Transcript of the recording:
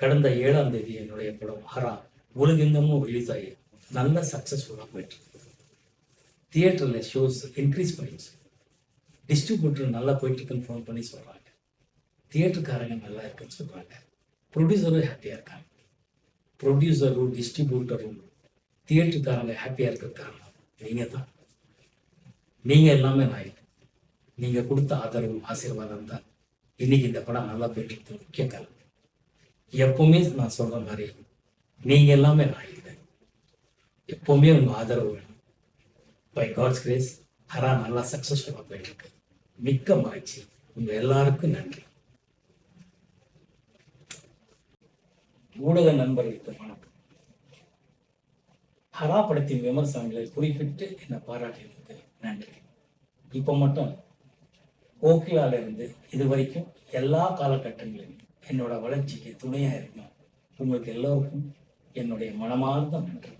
கடந்த ஏழாம் தேதி என்னுடைய படம் ஹரா உலகெங்கமும் ரிலீஸ் ஆகி நல்ல சக்ஸஸ்ஃபுல்லாக போயிட்டு தியேட்டரில் ஷோஸ் இன்க்ரீஸ் பண்ணிடுச்சு டிஸ்ட்ரிபியூட்டர் நல்லா போயிட்டு இருக்குன்னு ஃபோன் பண்ணி சொல்கிறாங்க தியேட்டருக்காரங்க நல்லா இருக்குன்னு சொல்கிறாங்க ப்ரொடியூசரும் ஹாப்பியாக இருக்காங்க. ப்ரொடியூசரும் டிஸ்ட்ரிபியூட்டரும் தியேட்டருக்காரங்க ஹாப்பியாக இருக்கிற காரணம் நீங்கள் தான். நீங்கள் எல்லாமே நான் நீங்கள் கொடுத்த ஆதரவு ஆசீர்வாதம் தான். இன்னைக்கு இந்த படம் நல்லா போயிட்டு இருக்கு. முக்கிய காரணம். எப்பவுமே நான் சொல்ற மாதிரி நீங்க எல்லாமே நான் இல்லை. எப்பவுமே உங்க ஆதரவு வேணும். பை காட்ஸ் கிரேஸ் ஹரா நல்லா சக்சஸ்ஃபுல்லாக போயிட்டு இருக்கு மிக்க மகிழ்ச்சி. உங்க எல்லாருக்கும் நன்றி. ஊடக நண்பர்களுக்கு வணக்கம். ஹரா படத்தின் விமர்சனங்களை குறிப்பிட்டு என்னை பாராட்டியதுக்கு நன்றி. இப்போ மட்டும் இல்ல. கோகிலால இருந்து இது வரைக்கும் எல்லா காலகட்டங்களிலும் என்னோட வளர்ச்சிக்கு துணையாக இருக்கணும். உங்களுக்கு எல்லோருக்கும் என்னுடைய மனமார்ந்த நன்றி.